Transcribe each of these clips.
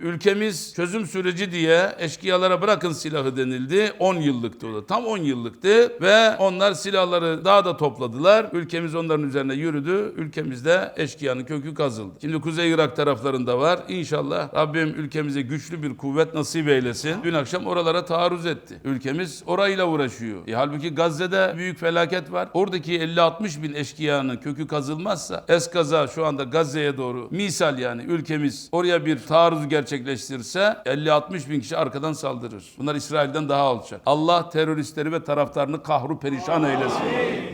Ülkemiz çözüm süreci diye eşkıyalara bırakın silahı denildi. 10 yıllıktı o da. Tam 10 yıllıktı ve onlar silahları daha da topladılar. Ülkemiz onların üzerine yürüdü. Ülkemizde eşkıyanın kökü kazıldı. Şimdi Kuzey Irak taraflarında var. İnşallah Rabbim ülkemize güçlü bir kuvvet nasip eylesin. Dün akşam oralara taarruz etti. Ülkemiz orayla uğraşıyor. E, halbuki Gazze'de büyük felaket var. Oradaki 50-60 bin eşkıyanın kökü kazılmazsa eskaza şu anda Gazze'ye doğru misal yani ülkemiz oraya bir taarruz gerçekleştirirse 50-60 bin kişi arkadan saldırır. Bunlar İsrail'den daha alçak. Allah teröristleri ve taraftarını kahru perişan eylesin.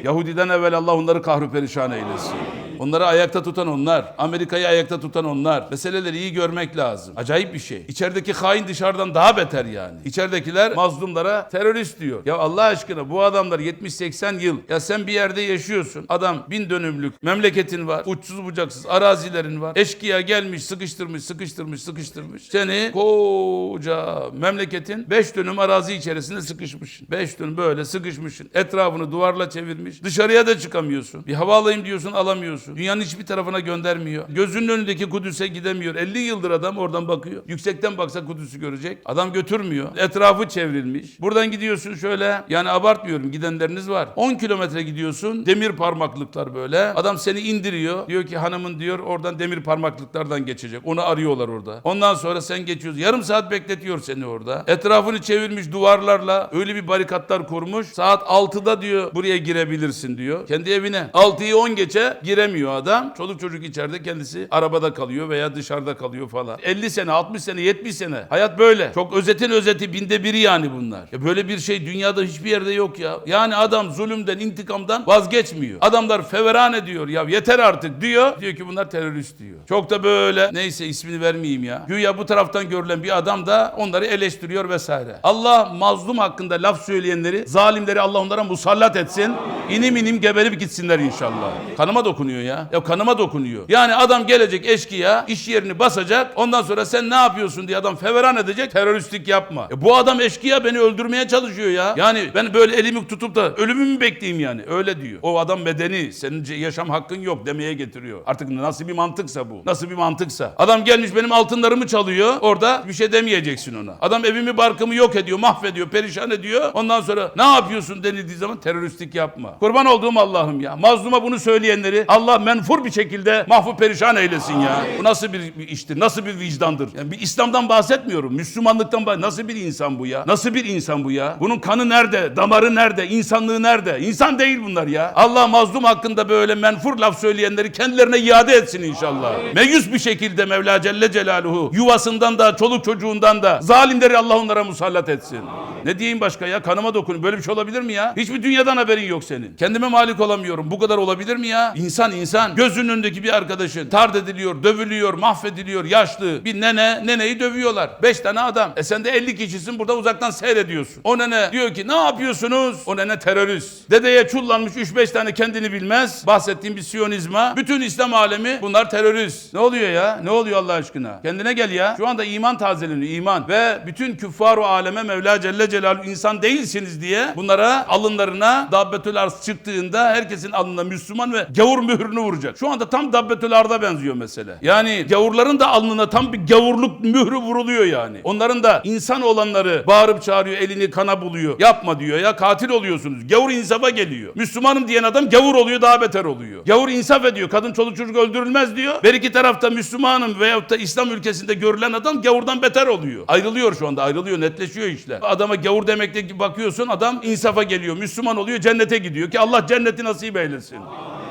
Yahudiden evvel Allah onları kahru perişan eylesin. Onları ayakta tutan onlar. Amerika'yı ayakta tutan onlar. Meseleleri iyi görmek lazım. Acayip bir şey. İçerideki hain dışarıdan daha beter yani. İçeridekiler mazlumlara terörist diyor. Ya Allah aşkına bu adamlar 70-80 yıl. Ya sen bir yerde yaşıyorsun. Adam bin dönümlük memleketin var. Uçsuz bucaksız arazilerin var. Eşkıya gelmiş sıkıştırmış sıkıştırmış sıkıştırmış. Seni koca memleketin 5 dönüm arazi içerisinde sıkışmışsın. 5 dönüm böyle sıkışmışsın. Etrafını duvarla çevirmiş. Dışarıya da çıkamıyorsun. Bir hava alayım diyorsun alamıyorsun. Dünyanın hiçbir tarafına göndermiyor. Gözünün önündeki Kudüs'e gidemiyor. 50 yıldır adam oradan bakıyor. Yüksekten baksa Kudüs'ü görecek. Adam götürmüyor. Etrafı çevrilmiş. Buradan gidiyorsun şöyle yani abartmıyorum gidenleriniz var. 10 kilometre gidiyorsun. Demir parmaklıklar böyle. Adam seni indiriyor. Diyor ki hanımın diyor oradan demir parmaklıklardan geçecek. Onu arıyorlar orada. Ondan sonra sen geçiyorsun. Yarım saat bekletiyor seni orada. Etrafını çevirmiş duvarlarla öyle bir barikatlar kurmuş. Saat 6'da diyor buraya girebilirsin diyor. Kendi evine. 6'yı 10 geçe giremiyor adam. Çoluk çocuk içeride kendisi arabada kalıyor veya dışarıda kalıyor falan. 50 sene, 60 sene, 70 sene. Hayat böyle. Çok özetin özeti binde biri yani bunlar. Ya böyle bir şey dünyada hiçbir yerde yok ya. Yani adam zulümden, intikamdan vazgeçmiyor. Adamlar feveran ediyor ya yeter artık diyor. Diyor ki bunlar terörist diyor. Çok da böyle neyse ismini vermeyeyim ya. Güya bu taraftan görülen bir adam da onları eleştiriyor vesaire. Allah mazlum hakkında laf söyleyenleri, zalimleri Allah onlara musallat etsin. İnim inim geberip gitsinler inşallah. Kanıma dokunuyor ya. Ya kanıma dokunuyor. Yani adam gelecek eşkıya, iş yerini basacak. Ondan sonra sen ne yapıyorsun diye adam feveran edecek. Teröristlik yapma. E bu adam eşkıya beni öldürmeye çalışıyor ya. Yani ben böyle elimi tutup da ölümümü mü bekleyeyim yani? Öyle diyor. O adam medeni. Senin yaşam hakkın yok demeye getiriyor. Artık nasıl bir mantıksa bu. Nasıl bir mantıksa. Adam gelmiş benim altınlarımı çalıyor. Orada bir şey demeyeceksin ona. Adam evimi barkımı yok ediyor, mahvediyor, perişan ediyor. Ondan sonra ne yapıyorsun denildiği zaman teröristlik yapma. Kurban olduğum Allah'ım ya. Mazluma bunu söyleyenleri Allah menfur bir şekilde mahvu perişan eylesin ya. Bu nasıl bir, iştir? Nasıl bir vicdandır? Yani bir İslam'dan bahsetmiyorum. Müslümanlıktan bah Nasıl bir insan bu ya? Nasıl bir insan bu ya? Bunun kanı nerede? Damarı nerede? İnsanlığı nerede? İnsan değil bunlar ya. Allah mazlum hakkında böyle menfur laf söyleyenleri kendilerine iade etsin inşallah. Meyus bir şekilde Mevla Celle Celaluhu yuvasından da çoluk çocuğundan da zalimleri Allah onlara musallat etsin. Ne diyeyim başka ya? Kanıma dokun. Böyle bir şey olabilir mi ya? Hiçbir dünyadan haberin yok senin. Kendime malik olamıyorum. Bu kadar olabilir mi ya? İnsan insan. Gözünün önündeki bir arkadaşın tard ediliyor, dövülüyor, mahvediliyor, yaşlı. Bir nene, neneyi dövüyorlar. Beş tane adam. E sen de 50 kişisin burada uzaktan seyrediyorsun. O nene diyor ki ne yapıyorsunuz? O nene terörist. Dedeye çullanmış 3-5 tane kendini bilmez. Bahsettiğim bir siyonizma. Bütün İslam alemi bunlar terörist. Ne oluyor ya? Ne oluyor Allah aşkına? Kendine gel ya. Şu anda iman tazeleniyor, iman. Ve bütün küffar-ı aleme Mevla Celle Celaluhu insan değilsiniz diye bunlara alınlarına dabbetül arz çıktığında herkesin alnına Müslüman ve gavur mührünü vuracak. Şu anda tam dabbetül arda benziyor mesele. Yani gavurların da alnına tam bir gavurluk mührü vuruluyor yani. Onların da insan olanları bağırıp çağırıyor, elini kana buluyor. Yapma diyor ya katil oluyorsunuz. Gavur insafa geliyor. Müslümanım diyen adam gavur oluyor daha beter oluyor. Gavur insaf ediyor. Kadın çoluk çocuk öldürülmez diyor. Her iki tarafta Müslümanım veyahut da İslam ülkesinde görülen adam gavurdan beter oluyor. Ayrılıyor şu anda ayrılıyor netleşiyor işler. Adama gavur demekte bakıyorsun adam insafa geliyor. Müslüman oluyor cennete gidiyor ki Allah cenneti nasip eylesin.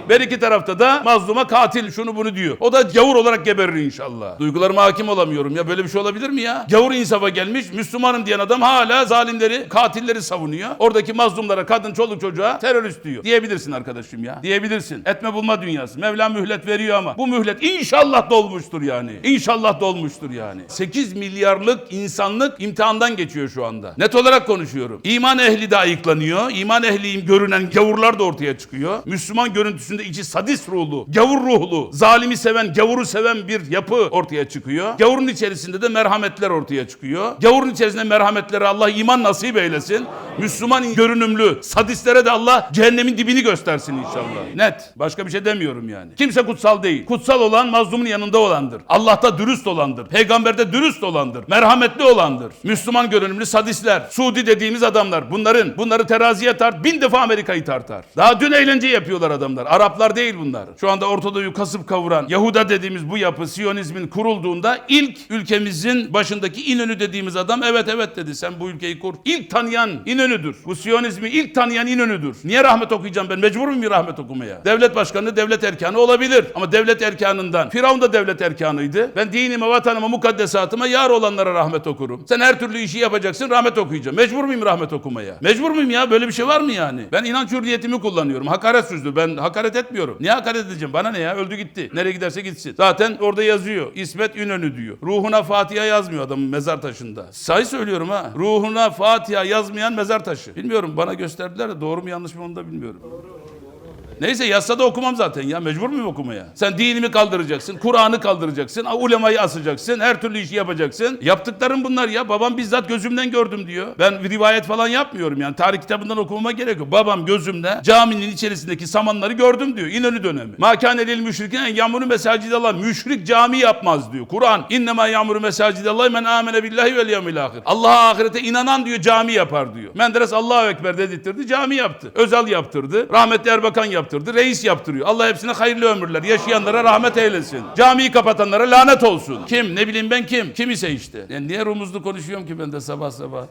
Her iki tarafta da mazluma katil şunu bunu diyor. O da gavur olarak geberir inşallah. Duygularıma hakim olamıyorum ya böyle bir şey olabilir mi ya? Gavur insafa gelmiş Müslümanım diyen adam hala zalimleri, katilleri savunuyor. Oradaki mazlumlara, kadın, çoluk çocuğa terörist diyor. Diyebilirsin arkadaşım ya. Diyebilirsin. Etme bulma dünyası. Mevla mühlet veriyor ama bu mühlet inşallah dolmuştur yani. İnşallah dolmuştur yani. 8 milyarlık insanlık imtihandan geçiyor şu anda. Net olarak konuşuyorum. İman ehli de ayıklanıyor. İman ehliyim görünen gavurlar da ortaya çıkıyor. Müslüman görüntüsü üstünde içi sadist ruhlu, gavur ruhlu, zalimi seven, gavuru seven bir yapı ortaya çıkıyor. Gavurun içerisinde de merhametler ortaya çıkıyor. Gavurun içerisinde merhametlere Allah iman nasip eylesin. Müslüman görünümlü sadistlere de Allah cehennemin dibini göstersin inşallah. Net. Başka bir şey demiyorum yani. Kimse kutsal değil. Kutsal olan mazlumun yanında olandır. Allah'ta dürüst olandır. Peygamberde dürüst olandır. Merhametli olandır. Müslüman görünümlü sadistler. Suudi dediğimiz adamlar. Bunların bunları teraziye tart. Bin defa Amerika'yı tartar. Daha dün eğlence yapıyorlar adamlar. Araplar değil bunlar. Şu anda Ortadoğu'yu kasıp kavuran Yahuda dediğimiz bu yapı Siyonizmin kurulduğunda ilk ülkemizin başındaki İnönü dediğimiz adam evet evet dedi sen bu ülkeyi kur. İlk tanıyan İnönü'dür. Bu Siyonizmi ilk tanıyan İnönü'dür. Niye rahmet okuyacağım ben? Mecbur muyum rahmet okumaya? Devlet başkanı devlet erkanı olabilir. Ama devlet erkanından Firavun da devlet erkanıydı. Ben dinime, vatanıma, mukaddesatıma yar olanlara rahmet okurum. Sen her türlü işi yapacaksın rahmet okuyacağım. Mecbur muyum rahmet okumaya? Mecbur muyum ya? Böyle bir şey var mı yani? Ben inanç hürriyetimi kullanıyorum. Hakaret sözlü. Ben hakaret etmiyorum. Niye hakaret edeceğim? Bana ne ya? Öldü gitti. Nereye giderse gitsin. Zaten orada yazıyor. İsmet İnönü diyor. Ruhuna Fatiha yazmıyor adamın mezar taşında. Say söylüyorum ha. Ruhuna Fatiha yazmayan mezar taşı. Bilmiyorum bana gösterdiler de doğru mu yanlış mı onu da bilmiyorum. Neyse yazsa da okumam zaten ya. Mecbur muyum okumaya? Sen dinimi kaldıracaksın, Kur'an'ı kaldıracaksın, ulemayı asacaksın, her türlü işi yapacaksın. Yaptıkların bunlar ya. Babam bizzat gözümden gördüm diyor. Ben rivayet falan yapmıyorum yani. Tarih kitabından okumama gerek yok. Babam gözümle caminin içerisindeki samanları gördüm diyor. İnönü dönemi. Makanelil müşrikin en yamuru mesacidallah. Müşrik cami yapmaz diyor. Kur'an. İnnemâ yamuru mesacidallah men amene billahi vel yevmil ahir. Allah'a ahirete inanan diyor cami yapar diyor. Menderes Allahu Ekber dedirtirdi. Cami yaptı. Özal yaptırdı. Rahmetli Erbakan yaptırdı. Reis yaptırıyor. Allah hepsine hayırlı ömürler. Yaşayanlara rahmet eylesin. Camiyi kapatanlara lanet olsun. Kim? Ne bileyim ben kim? Kim ise işte. Yani niye rumuzlu konuşuyorum ki ben de sabah sabah?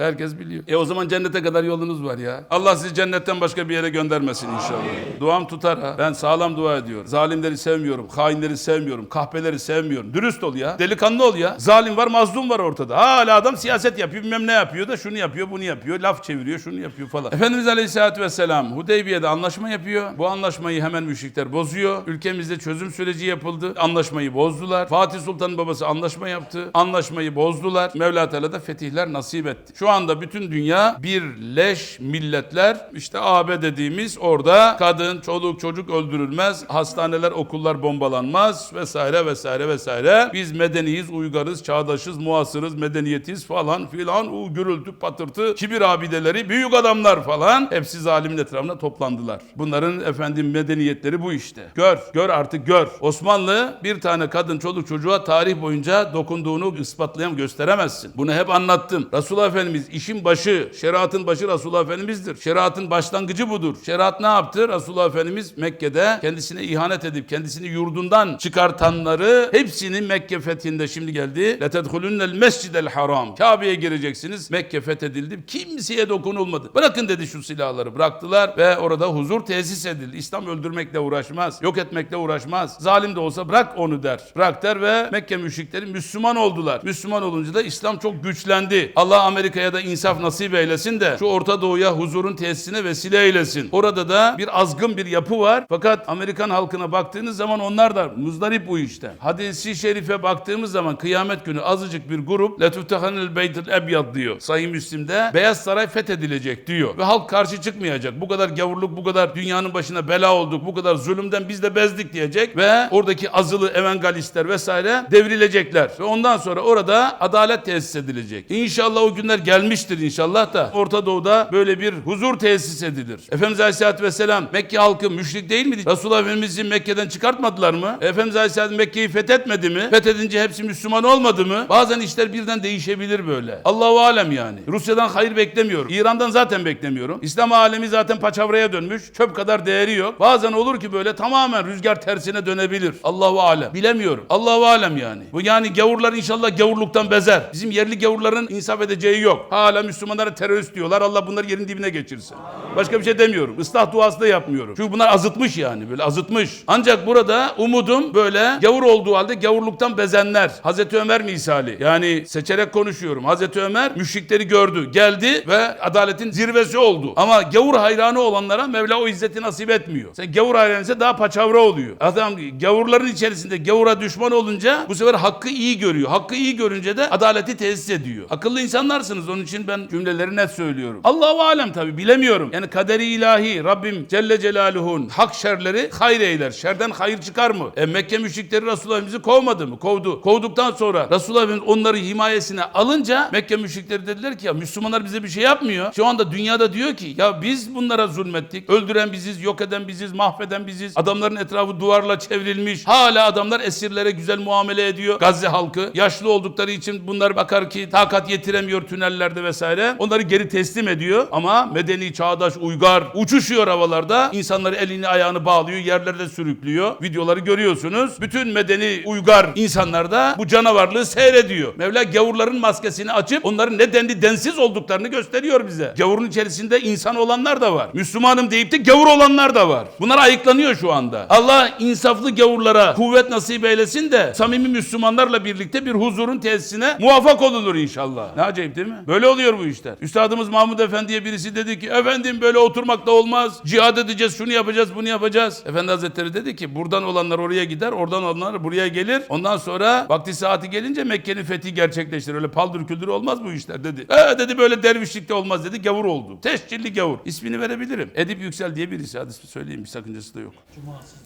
Herkes biliyor. E o zaman cennete kadar yolunuz var ya. Allah sizi cennetten başka bir yere göndermesin inşallah. Duam tutar ha. Ben sağlam dua ediyorum. Zalimleri sevmiyorum. Hainleri sevmiyorum. Kahpeleri sevmiyorum. Dürüst ol ya. Delikanlı ol ya. Zalim var, mazlum var ortada. Hala adam siyaset yapıyor, bilmem ne yapıyor da şunu yapıyor, bunu yapıyor. Laf çeviriyor, şunu yapıyor falan. Efendimiz Aleyhisselatü Vesselam Hudeybiye'de anlaşma yapıyor. Bu anlaşmayı hemen müşrikler bozuyor. Ülkemizde çözüm süreci yapıldı. Anlaşmayı bozdular. Fatih Sultan'ın babası anlaşma yaptı. Anlaşmayı bozdular. Mevla Teala da fetihler nasip etti. Şu anda bütün dünya birleş milletler işte AB dediğimiz orada kadın, çoluk, çocuk öldürülmez, hastaneler, okullar bombalanmaz vesaire vesaire vesaire. Biz medeniyiz, uygarız, çağdaşız, muasırız, medeniyetiz falan filan. U gürültü, patırtı, kibir abideleri, büyük adamlar falan hepsi zalimin etrafına toplandılar. Bunların efendim medeniyetleri bu işte. Gör, gör artık gör. Osmanlı bir tane kadın, çoluk, çocuğa tarih boyunca dokunduğunu ispatlayan gösteremezsin. Bunu hep anlattım. Resulullah Efendimiz Efendimiz işin başı, şeriatın başı Resulullah Efendimiz'dir. Şeriatın başlangıcı budur. Şeriat ne yaptı? Resulullah Efendimiz Mekke'de kendisine ihanet edip kendisini yurdundan çıkartanları hepsini Mekke fethinde şimdi geldi. Letedhulunnel mescidel haram. Kabe'ye gireceksiniz. Mekke fethedildi. Kimseye dokunulmadı. Bırakın dedi şu silahları. Bıraktılar ve orada huzur tesis edildi. İslam öldürmekle uğraşmaz. Yok etmekle uğraşmaz. Zalim de olsa bırak onu der. Bırak der ve Mekke müşrikleri Müslüman oldular. Müslüman olunca da İslam çok güçlendi. Allah Amerika Amerika'ya da insaf nasip eylesin de şu Orta Doğu'ya huzurun tesisine vesile eylesin. Orada da bir azgın bir yapı var. Fakat Amerikan halkına baktığınız zaman onlar da muzdarip bu işte. Hadisi şerife baktığımız zaman kıyamet günü azıcık bir grup letuftahanil beytil ebyad diyor. Sahih Müslim'de Beyaz Saray fethedilecek diyor. Ve halk karşı çıkmayacak. Bu kadar gavurluk, bu kadar dünyanın başına bela olduk, bu kadar zulümden biz de bezdik diyecek ve oradaki azılı evangelistler vesaire devrilecekler. Ve ondan sonra orada adalet tesis edilecek. İnşallah o günler gelmiştir inşallah da Orta Doğu'da böyle bir huzur tesis edilir. Efendimiz Aleyhisselatü Vesselam Mekke halkı müşrik değil miydi? Resulullah Efendimiz'i Mekke'den çıkartmadılar mı? Efendimiz Aleyhisselatü Mekke'yi fethetmedi mi? Fethedince hepsi Müslüman olmadı mı? Bazen işler birden değişebilir böyle. Allahu alem yani. Rusya'dan hayır beklemiyorum. İran'dan zaten beklemiyorum. İslam alemi zaten paçavraya dönmüş. Çöp kadar değeri yok. Bazen olur ki böyle tamamen rüzgar tersine dönebilir. Allahu alem. Bilemiyorum. Allahu alem yani. Bu yani gavurlar inşallah gavurluktan bezer. Bizim yerli gavurların insaf edeceği yok. Hala Müslümanlara terörist diyorlar. Allah bunları yerin dibine geçirsin. Başka bir şey demiyorum. Islah duası da yapmıyorum. Çünkü bunlar azıtmış yani. Böyle azıtmış. Ancak burada umudum böyle gavur olduğu halde gavurluktan bezenler. Hazreti Ömer misali. Yani seçerek konuşuyorum. Hazreti Ömer müşrikleri gördü. Geldi ve adaletin zirvesi oldu. Ama gavur hayranı olanlara Mevla o izzeti nasip etmiyor. Sen gavur hayranı ise daha paçavra oluyor. Adam gavurların içerisinde gavura düşman olunca bu sefer hakkı iyi görüyor. Hakkı iyi görünce de adaleti tesis ediyor. Akıllı insanlarsınız Onun için ben cümleleri net söylüyorum. Allahu alem tabi bilemiyorum. Yani kaderi ilahi Rabbim Celle Celaluhu'nun hak şerleri hayır eyler. Şerden hayır çıkar mı? E Mekke müşrikleri Resulullah'ımızı kovmadı mı? Kovdu. Kovduktan sonra Resulullah Efendimiz onları himayesine alınca Mekke müşrikleri dediler ki ya Müslümanlar bize bir şey yapmıyor. Şu anda dünyada diyor ki ya biz bunlara zulmettik. Öldüren biziz, yok eden biziz, mahveden biziz. Adamların etrafı duvarla çevrilmiş. Hala adamlar esirlere güzel muamele ediyor. Gazze halkı. Yaşlı oldukları için bunlar bakar ki takat yetiremiyor tünellerde vesaire. Onları geri teslim ediyor. Ama medeni, çağdaş, uygar uçuşuyor havalarda. İnsanları elini ayağını bağlıyor. Yerlerde sürüklüyor. Videoları görüyorsunuz. Bütün medeni, uygar insanlar da bu canavarlığı seyrediyor. Mevla gavurların maskesini açıp onların ne dendi densiz olduklarını gösteriyor bize. Gavurun içerisinde insan olanlar da var. Müslümanım deyip de gavur olanlar da var. Bunlar ayıklanıyor şu anda. Allah insaflı gavurlara kuvvet nasip eylesin de samimi Müslümanlarla birlikte bir huzurun tesisine muvaffak olunur inşallah. Ne acayip değil mi? Böyle oluyor bu işler. Üstadımız Mahmud Efendi'ye birisi dedi ki efendim böyle oturmak da olmaz. Cihad edeceğiz, şunu yapacağız, bunu yapacağız. Efendi Hazretleri dedi ki buradan olanlar oraya gider, oradan olanlar buraya gelir. Ondan sonra vakti saati gelince Mekke'nin fethi gerçekleştir. Öyle paldır küldür olmaz bu işler dedi. Ee dedi böyle dervişlikte olmaz dedi. Gavur oldu. Tescilli gavur. İsmini verebilirim. Edip Yüksel diye birisi. Hadi söyleyeyim bir sakıncası da yok.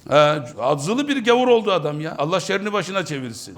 He, adzılı bir gavur oldu adam ya. Allah şerrini başına çevirsin.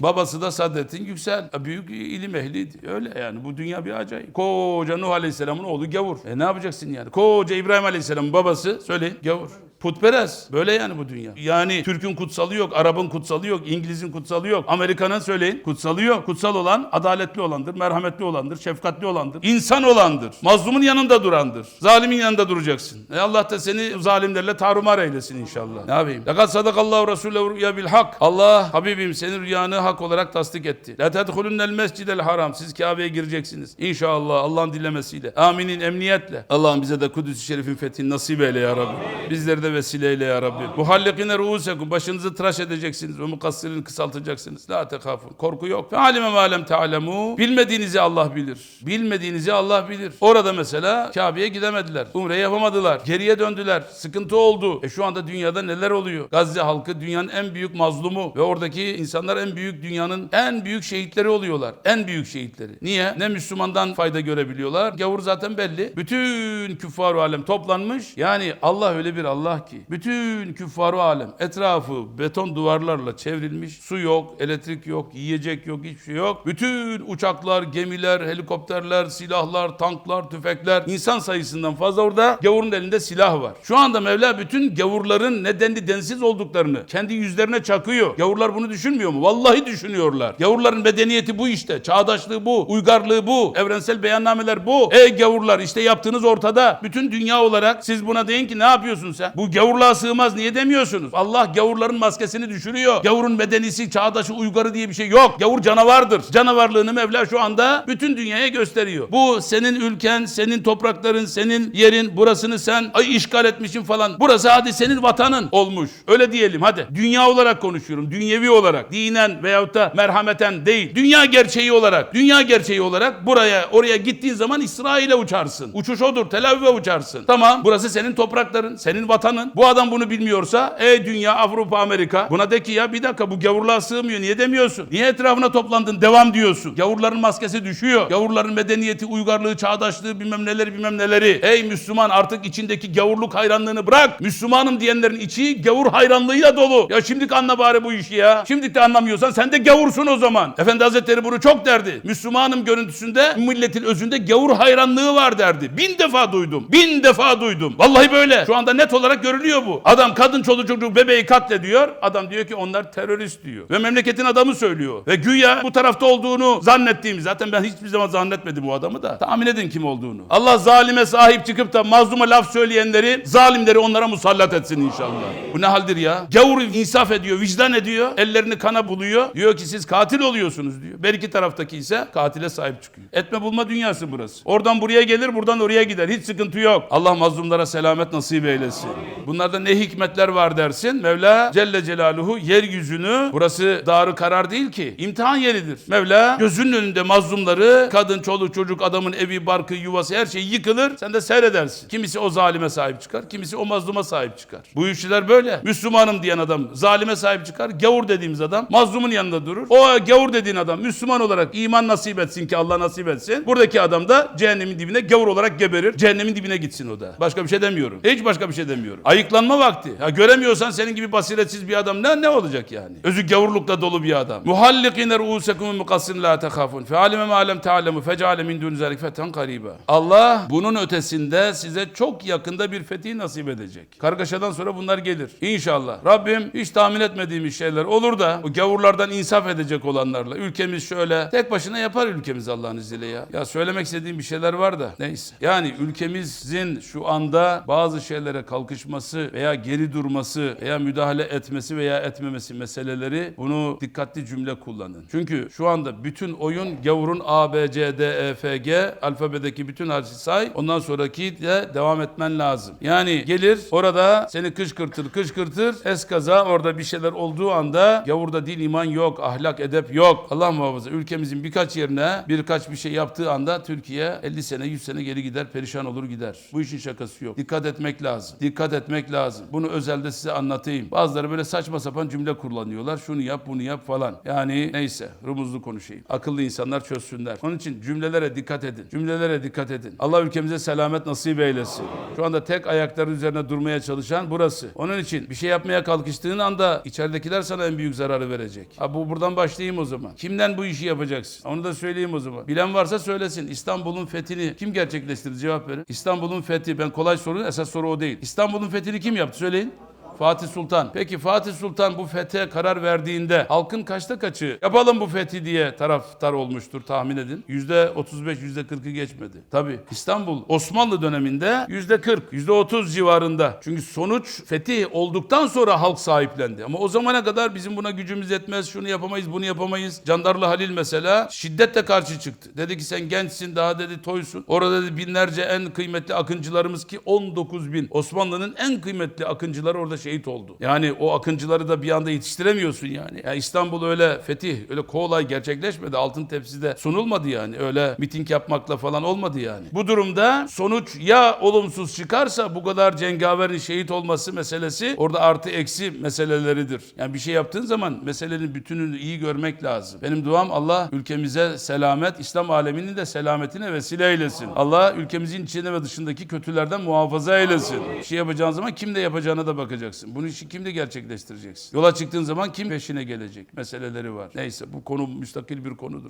Babası da Saadettin Yüksel. Ya Büyük ilim ehliydi. Öyle yani. Bu dünya bir acayip. Koca Nuh Aleyhisselam'ın oğlu gavur. E ne yapacaksın yani? Koca İbrahim Aleyhisselam'ın babası söyleyin gavur. Putperest. Böyle yani bu dünya. Yani Türk'ün kutsalı yok, Arap'ın kutsalı yok, İngiliz'in kutsalı yok. Amerika'nın söyleyin kutsalı yok. Kutsal olan adaletli olandır, merhametli olandır, şefkatli olandır. insan olandır. Mazlumun yanında durandır. Zalimin yanında duracaksın. E Allah da seni zalimlerle tarumar eylesin inşallah. Ne yapayım? Lekad sadakallahu Resulü rüya bil hak. Allah Habibim senin rüyanı hak olarak tasdik etti. La tedhulunnel mescidel haram. Siz Kabe'ye gireceksiniz. İnşallah Allah'ın dilemesiyle. Aminin emniyetle. Allah'ım bize de Kudüs-ü Şerif'in fethini nasip eyle ya Rabbi. Bizleri de vesileyle ya Rabbi. Muhallikine ruusekum. Başınızı tıraş edeceksiniz ve mukassirini kısaltacaksınız. La tekafun. Korku yok. Fe alime ma lem ta'lemu. Bilmediğinizi Allah bilir. Bilmediğinizi Allah bilir. Orada mesela Kabe'ye gidemediler. Umre yapamadılar. Geriye döndüler. Sıkıntı oldu. E şu anda dünyada neler oluyor? Gazze halkı dünyanın en büyük mazlumu ve oradaki insanlar en büyük dünyanın en büyük şehitleri oluyorlar. En büyük şehitleri. Niye? Ne Müslümandan fayda görebiliyorlar. Gavur zaten belli. Bütün küffar alem toplanmış. Yani Allah öyle bir Allah ki. Bütün küffar alem etrafı beton duvarlarla çevrilmiş. Su yok, elektrik yok, yiyecek yok, hiçbir şey yok. Bütün uçaklar, gemiler, helikopterler, silahlar, tanklar, tüfekler insan sayısından fazla orada gavurun elinde silah var. Şu anda Mevla bütün gavurların nedenli densiz olduklarını kendi yüzlerine çakıyor. Gavurlar bunu düşünmüyor mu? Vallahi düşünüyorlar. Gavurların medeniyeti bu işte. Çağdaşlığı bu. Uygarlığı bu. Evrensel beyannameler bu. Ey gavurlar işte yaptığınız ortada. Bütün dünya olarak siz buna deyin ki ne yapıyorsun sen? Bu gavurluğa sığmaz. Niye demiyorsunuz? Allah gavurların maskesini düşürüyor. Gavurun medenisi, çağdaşı, uygarı diye bir şey yok. Gavur canavardır. Canavarlığını Mevla şu anda bütün dünyaya gösteriyor. Bu senin ülken, senin toprakların, senin yerin. Burasını sen ay işgal etmişsin falan. Burası hadi senin vatanın olmuş. Öyle diyelim hadi. Dünya olarak konuşuyorum. Dünyevi olarak. Dinen veyahut da merhameten değil. Dünya gerçeği olarak. Dünya gerçeği olarak buraya oraya gittiğin zaman İsrail'e uçarsın. Uçuş odur. Tel Aviv'e uçarsın. Tamam. Burası senin toprakların, senin vatanın. Bu adam bunu bilmiyorsa ey dünya, Avrupa, Amerika buna de ki ya bir dakika bu gavurluğa sığmıyor. Niye demiyorsun? Niye etrafına toplandın? Devam diyorsun. Gavurların maskesi düşüyor. Gavurların medeniyeti, uygarlığı, çağdaşlığı bilmem neleri bilmem neleri. Ey Müslüman artık içindeki gavurluk hayranlığını bırak. Müslümanım diyenlerin içi gavur hayranlığıyla dolu. Ya şimdilik anla bari bu işi ya. Şimdilik de anlamıyorsan sen de gavursun o zaman. Efendi Hazretleri bunu çok derdi. Müslümanım görüntüsünde milletin özünde gavur hayranlığı var derdi. Bin defa duydum. Bin defa duydum. Vallahi böyle. Şu anda net olarak görülüyor bu. Adam kadın çoluk çocuk bebeği katlediyor. Adam diyor ki onlar terörist diyor. Ve memleketin adamı söylüyor. Ve güya bu tarafta olduğunu zannettiğim zaten ben hiçbir zaman zannetmedim bu adamı da. Tahmin edin kim olduğunu. Allah zalime sahip çıkıp da mazluma laf söyleyenleri, zalimleri onlara musallat etsin inşallah. Bu ne haldir ya? Gavur insaf ediyor, vicdan ediyor, ellerini kana buluyor. Diyor ki siz katil oluyorsunuz diyor. Her iki taraftaki ise katile sahip çıkıyor. Etme bulma dünyası burası. Oradan buraya gelir, buradan oraya gider. Hiç sıkıntı yok. Allah mazlumlara selamet nasip eylesin. Bunlarda ne hikmetler var dersin. Mevla Celle Celaluhu yeryüzünü burası darı karar değil ki. imtihan yeridir. Mevla gözünün önünde mazlumları kadın, çoluk, çocuk, adamın evi, barkı, yuvası her şey yıkılır. Sen de seyredersin. Kimisi o zalime sahip çıkar. Kimisi o mazluma sahip çıkar. Bu işçiler böyle. Müslümanım diyen adam zalime sahip çıkar. Gavur dediğimiz adam mazlumun yanında durur. O gavur dediğin adam Müslüman olarak iman nasip etsin ki Allah nasip etsin. Buradaki adam da cehennemin dibine gavur olarak geberir. Cehennemin dibine gitsin o da. Başka bir şey demiyorum. Hiç başka bir şey demiyorum. Ayıklanma vakti. Ha, göremiyorsan senin gibi basiretsiz bir adam ne ne olacak yani? Özü gavurlukla dolu bir adam. Muhallikine ruusekum mukassin la tehafun. Fe alime ma lem ta'lemu fecale min dun zalik feten kariba. Allah bunun ötesinde size çok yakında bir fetih nasip edecek. Kargaşadan sonra bunlar gelir. İnşallah. Rabbim hiç tahmin etmediğimiz şeyler olur da o gavurlardan insaf edecek olanlarla. Ülkemiz şöyle tek başına yapar ülkemiz Allah'ın izniyle ya. Ya söylemek istediğim bir şeyler var da neyse. Yani ülkemizin şu anda bazı şeylere kalkışması veya geri durması veya müdahale etmesi veya etmemesi meseleleri bunu dikkatli cümle kullanın. Çünkü şu anda bütün oyun gavurun A, B, C, D, E, F, G alfabedeki bütün harfi say. Ondan sonraki de devam etmen lazım. Yani gelir orada seni kışkırtır kışkırtır eskaza orada bir şeyler olduğu anda gavurda din iman yok, ahlak edep yok. Allah muhafaza ülkemizin birkaç yerine birkaç bir şey yaptığı anda Türkiye 50 sene 100 sene geri gider perişan olur gider. Bu işin şakası yok. Dikkat etmek lazım. Dikkat etmek lazım. Bunu özelde size anlatayım. Bazıları böyle saçma sapan cümle kullanıyorlar. Şunu yap bunu yap falan. Yani neyse rumuzlu konuşayım. Akıllı insanlar çözsünler. Onun için cümlelere dikkat edin. Cümlelere dikkat edin. Allah ülkemize selamet nasip eylesin. Şu anda tek ayakları üzerine durmaya çalışan burası. Onun için bir şey yapmaya kalkıştığın anda içeridekiler sana en büyük zararı verecek. Ha bu buradan başlayayım o zaman. Kimden bu işi yapacaksın? Onu da söyleyeyim o zaman. Bilen varsa söylesin. İstanbul'un fethini kim gerçekleştirdi? Cevap verin. İstanbul'un fethi. Ben kolay soru, esas soru o değil. İstanbul'un fethini kim yaptı? Söyleyin. Fatih Sultan. Peki Fatih Sultan bu fethe karar verdiğinde halkın kaçta kaçı yapalım bu fethi diye taraftar olmuştur tahmin edin. Yüzde 35, yüzde 40'ı geçmedi. Tabi İstanbul Osmanlı döneminde yüzde 40, yüzde 30 civarında. Çünkü sonuç fetih olduktan sonra halk sahiplendi. Ama o zamana kadar bizim buna gücümüz yetmez, şunu yapamayız, bunu yapamayız. Candarlı Halil mesela şiddetle karşı çıktı. Dedi ki sen gençsin daha dedi toysun. Orada dedi binlerce en kıymetli akıncılarımız ki 19 bin. Osmanlı'nın en kıymetli akıncıları orada şehit oldu. Yani o akıncıları da bir anda yetiştiremiyorsun yani. Ya İstanbul öyle fetih, öyle kolay gerçekleşmedi. Altın tepside sunulmadı yani. Öyle miting yapmakla falan olmadı yani. Bu durumda sonuç ya olumsuz çıkarsa bu kadar cengaverin şehit olması meselesi orada artı eksi meseleleridir. Yani bir şey yaptığın zaman meselenin bütününü iyi görmek lazım. Benim duam Allah ülkemize selamet, İslam aleminin de selametine vesile eylesin. Allah ülkemizin içinde ve dışındaki kötülerden muhafaza eylesin. Bir şey yapacağın zaman kimde yapacağına da bakacaksın. Bunu işi kimde gerçekleştireceksin? Yola çıktığın zaman kim peşine gelecek? Meseleleri var. Neyse bu konu müstakil bir konudur.